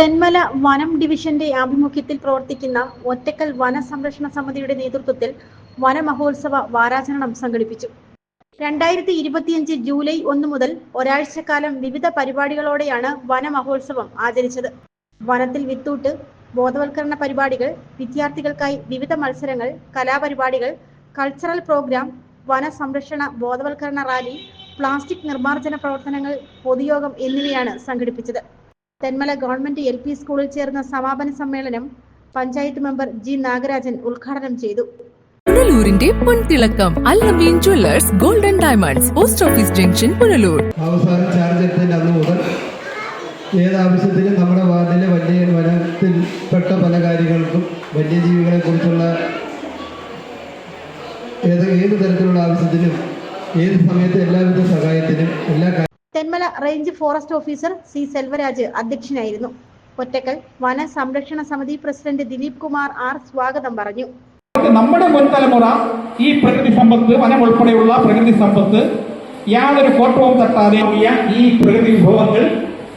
തെന്മല വനം ഡിവിഷന്റെ ആഭിമുഖ്യത്തിൽ പ്രവർത്തിക്കുന്ന ഒറ്റക്കൽ വനസംരക്ഷണ സമിതിയുടെ നേതൃത്വത്തിൽ വനമഹോത്സവ വാരാചരണം സംഘടിപ്പിച്ചു. രണ്ടായിരത്തി ഇരുപത്തിയഞ്ച് ജൂലൈ ഒന്ന് മുതൽ ഒരാഴ്ചക്കാലം വിവിധ പരിപാടികളോടെയാണ് വനമഹോത്സവം ആചരിച്ചത്. വനത്തിൽ വിത്തൂട്ട് ബോധവൽക്കരണ പരിപാടികൾ വിദ്യാർത്ഥികൾക്കായി വിവിധ മത്സരങ്ങൾ കലാപരിപാടികൾ കൾച്ചറൽ പ്രോഗ്രാം വനസംരക്ഷണ ബോധവൽക്കരണ റാലി പ്ലാസ്റ്റിക് നിർമ്മാർജന പ്രവർത്തനങ്ങൾ പൊതുയോഗം എന്നിവയാണ് സംഘടിപ്പിച്ചത്. തെന്മല ഗവൺമെന്റ് എൽ പി സ്കൂളിൽ ചേർന്ന സമാപന സമ്മേളനം പഞ്ചായത്ത് മെമ്പർ ജി നാഗരാജൻ ഉദ്ഘാടനം ചെയ്തു. പുനലൂരിന്റെ പൊൻതിളക്കം Allameen jewellers golden diamonds post office junction Punalur. അവസാനം ചാർജ് എടുത്തതിന്റെ അന്ന് മുതൽ ഏതാവശ്യത്തിനും നമ്മുടെ വാർഡിലെ വലിയ വനത്തിൽപ്പെട്ട പല കാര്യങ്ങൾക്കും വന്യജീവികളെ കുറിച്ചുള്ള ഏത് ഏത് തരത്തിലുള്ള ആവശ്യത്തിനും ഏത് സമയത്ത് എല്ലാവിധ സഹായത്തിനും എല്ലാ Thenmala range forest officer C Selvaraj അധ്യക്ഷനായിരുന്നു. ഒറ്റക്കൽ വന സംരക്ഷണ സമിതി പ്രസിഡന്റ് ദിലീപ് കുമാർ ആർ സ്വാഗതം പറഞ്ഞു. നമ്മുടെ മുൻ തലമുറ ഈ പ്രകൃതി സമ്പത്ത് വനം ഉൾപ്പെടെയുള്ള പ്രകൃതി സമ്പത്ത് യാതൊരു കോട്ടവും തട്ടാതെ ഈ- പ്രകൃതി വിഭവങ്ങൾ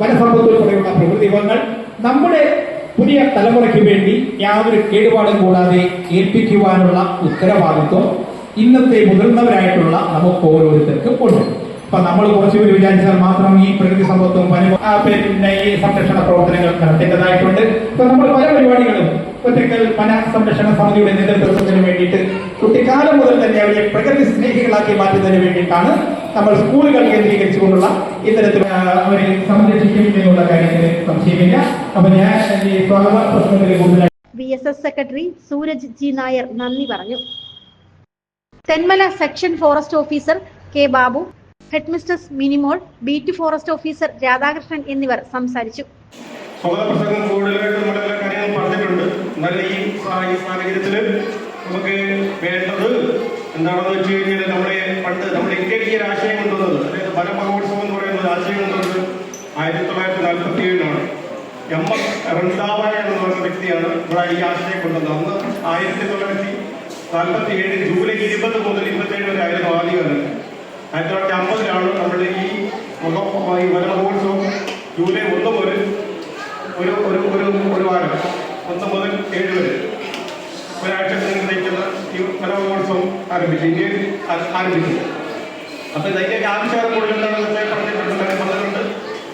വനസമ്പത്ത് ഉൾപ്പെടെയുള്ള പ്രകൃതി വിഭവങ്ങൾ നമ്മുടെ പുതിയ തലമുറയ്ക്ക് വേണ്ടി യാതൊരു കേടുപാടും കൂടാതെ ഏൽപ്പിക്കുവാനുള്ള ഉത്തരവാദിത്വം ഇന്നത്തെ മുതിർന്നവരായിട്ടുള്ള നമുക്ക് ഓരോരുത്തർക്കും ഉണ്ട്. അപ്പൊ നമ്മൾ കുറച്ചുകൂടി വിചാരിച്ചാൽ മാത്രം ഈ പ്രകൃതി സമ്പത്തും വന പിന്നെ ഈ സംരക്ഷണ പ്രവർത്തനങ്ങൾ നടത്തേണ്ടതായിട്ടുണ്ട്. ഇപ്പൊ നമ്മൾ പല പരിപാടികളും ഒറ്റക്കൽ വന സംരക്ഷണ സമിതിയുടെ നേതൃത്വത്തിന് വേണ്ടിയിട്ട് കുട്ടിക്കാലം മുതൽ തന്നെ അവരെ പ്രകൃതി സ്നേഹികളാക്കി മാറ്റുന്നതിന് വേണ്ടിയിട്ടാണ് നമ്മൾ സ്കൂളുകൾ കേന്ദ്രീകരിച്ചുകൊണ്ടുള്ള ഇത്തരത്തിൽ അവരെ സംരക്ഷിക്കും എന്നുള്ള കാര്യത്തിൽ സംശയമില്ല. അപ്പൊ ഞാൻ ഈ സ്വാഗത പ്രശ്നത്തിൽ കൂടുതലായി V S S secretary Suraj G Nair നന്ദി പറഞ്ഞു. Thenmala section forest officer K Babu headmistress Minimol beat forest officer Radhakrishnan എന്നിവർ സംസാരിച്ചു. പ്രസംഗം പറഞ്ഞിട്ടുണ്ട്. ഈ നമുക്ക് വേണ്ടത് എന്താണെന്ന് വെച്ച് കഴിഞ്ഞാൽ നമ്മുടെ പണ്ട് നമ്മുടെ ഇന്ത്യയിൽ ഈ ഒരു ആശയം കൊണ്ടുവന്നത് അതായത് വനമഹോത്സവം എന്ന് പറയുന്നത് ആശയം കൊണ്ടുവന്നത് ആയിരത്തി തൊള്ളായിരത്തി നാൽപ്പത്തി ഏഴിലാണ് എം എസ് എന്ന് പറയുന്ന വ്യക്തിയാണ് ഇവിടെ ഈ ആശയം കൊണ്ടുവന്നത്. അന്ന് ആയിരത്തി തൊള്ളായിരത്തി നാൽപ്പത്തി ഏഴ് ജൂലൈ ഇരുപത് മുതൽ ഇരുപത്തേഴ് വരെ ആയിരുന്നു ആദ്യകാലം. ആയിരത്തി തൊള്ളായിരത്തി അമ്പതിലാണ് നമ്മുടെ ഈ മുഖ- ഈ വനമഹോത്സവം ജൂലൈ ഒന്ന് മുതൽ ഒരു ഒരു ഒരു ഒരു വാരം ഒന്ന് മുതൽ ഏഴ് വരെ ഒരാഴ്ച നീണ്ടു നിൽക്കുന്ന ഈ വനമഹോത്സവം ആരംഭിച്ചു. ഇന്ത്യയിൽ ആരംഭിച്ചു അപ്പൊ ഇതിന്റെ ആവശ്യം കൂടുതൽ എന്താണെന്ന് വെച്ചാൽ പറഞ്ഞിട്ടുണ്ട് പറഞ്ഞിട്ടുണ്ട്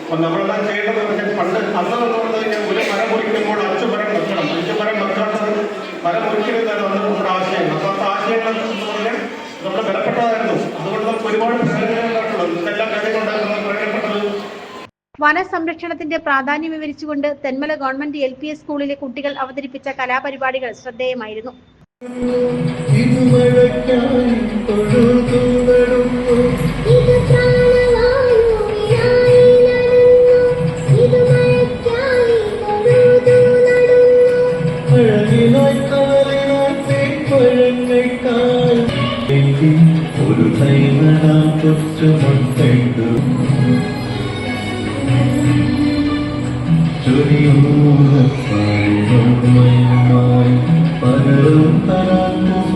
അപ്പൊ നമ്മളെല്ലാം ചെയ്യേണ്ടത് പണ്ട് അന്ന് എന്ന് പറഞ്ഞു കഴിഞ്ഞാൽ ഒരു മരം മുറിക്കുമ്പോൾ അഞ്ച് മരം വെക്കണം. അഞ്ച് മരം വെക്കാത്തത് മരം മുറിക്കരുതാണ് അന്ന് നമ്മുടെ ആശയം അപ്പൊ ആ ആശയങ്ങൾ എന്ന് പറഞ്ഞാൽ നമ്മുടെ വിലപ്പെട്ടതായിരുന്നു അതുകൊണ്ട് നമുക്ക് ഒരുപാട് പ്രയോജനങ്ങളുള്ളത് ഇതെല്ലാം കാര്യങ്ങളുണ്ടാക്കുന്നത് പ്രയോജനപ്പെട്ടത് വനസംരക്ഷണത്തിന്റെ പ്രാധാന്യം വിവരിച്ചുകൊണ്ട് Thenmala government L P S സ്കൂളിലെ കുട്ടികൾ അവതരിപ്പിച്ച കലാപരിപാടികൾ ശ്രദ്ധേയമായിരുന്നു ഒരു തൊഴുതുവരുന്നു. ഇത് പ്രാണവായുവിനായി നടന്നു Turiyo Phật Phật Phật Phật Phật Phật Phật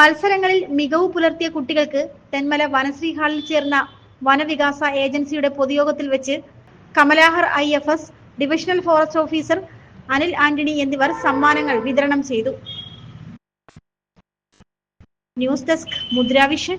മത്സരങ്ങളിൽ മികവ് പുലർത്തിയ കുട്ടികൾക്ക് തെന്മല വനശ്രീ ഹാളിൽ ചേർന്ന വനവികാസ ഏജൻസിയുടെ പൊതുയോഗത്തിൽ വെച്ച് കമലാഹർ I F S divisional forest officer Anil Antony എന്നിവർ സമ്മാനങ്ങൾ വിതരണം ചെയ്തു. News desk Mudra Vision